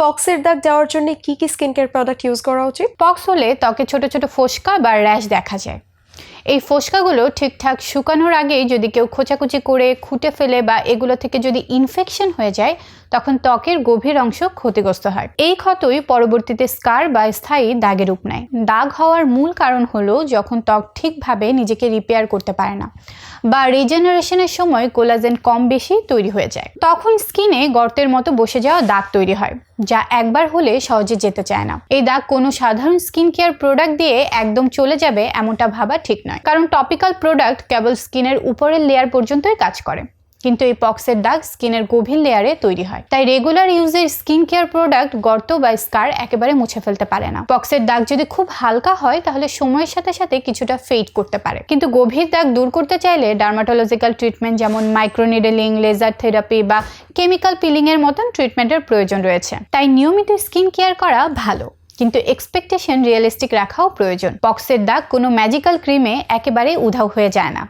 পক্সের দাগ যাওয়ার জন্য কি কি স্কিন কেয়ার প্রোডাক্ট ইউজ করা উচিত? পক্স হলে ত্বকে ছোট ছোট ফোসকা বা র্যাশ দেখা যায়। এই ফোসকাগুলো ঠিকঠাক শুকানোর আগেই যদি কেউ খোঁচাকুচি করে, খুঁটে ফেলে বা এগুলো থেকে যদি ইনফেকশন হয়ে যায়, তখন ত্বকের গভীর অংশ ক্ষতিগ্রস্ত হয়। এই ক্ষতই পরবর্তীতে স্কার বা স্থায়ী দাগের রূপ নেয়। দাগ হওয়ার মূল কারণ হলো যখন ত্বক ঠিকভাবে নিজেকে রিপেয়ার করতে পারে না বা রিজেনারেশনের সময় কোলাজেন কম বেশি তৈরি হয়ে যায়। তখন স্কিনে গর্তের মতো বসে যাওয়া দাগ তৈরি হয়, যা একবার হলে সহজে যেতে চায় না। এই দাগ কোনো সাধারণ স্কিন কেয়ার প্রোডাক্ট দিয়ে একদম চলে যাবে, এমনটা ভাবা ঠিক নয়। কারণ টপিক্যাল প্রোডাক্ট কেবল স্কিনের উপরের লেয়ার পর্যন্তই কাজ করে। কিন্তু এই পক্সের দাগ স্কিনের গভীর লেয়ারে তৈরি হয়। তাই রেগুলার ইউজের স্কিন কেয়ার প্রোডাক্ট গর্ত বা স্কার একেবারে মুছে ফেলতে পারে না। পক্সের দাগ যদি খুব হালকা হয়, তাহলে সময়ের সাথে সাথে কিছুটা ফেড করতে পারে। কিন্তু গভীর দাগ দূর করতে চাইলে ডার্মাটোলজিক্যাল ট্রিটমেন্ট যেমন মাইক্রোনিডেলিং লেজার থেরাপি বা কেমিক্যাল পিলিং এর মতন ট্রিটমেন্টের প্রয়োজন রয়েছে। তাই নিয়মিত স্কিন কেয়ার করা ভালো। কিন্তু এক্সপেকটেশন রিয়েলিস্টিক রাখাও প্রয়োজন। পক্সের দাগ কোনো ম্যাজিক্যাল ক্রিমে একেবারে উধাও হয়ে যায় না।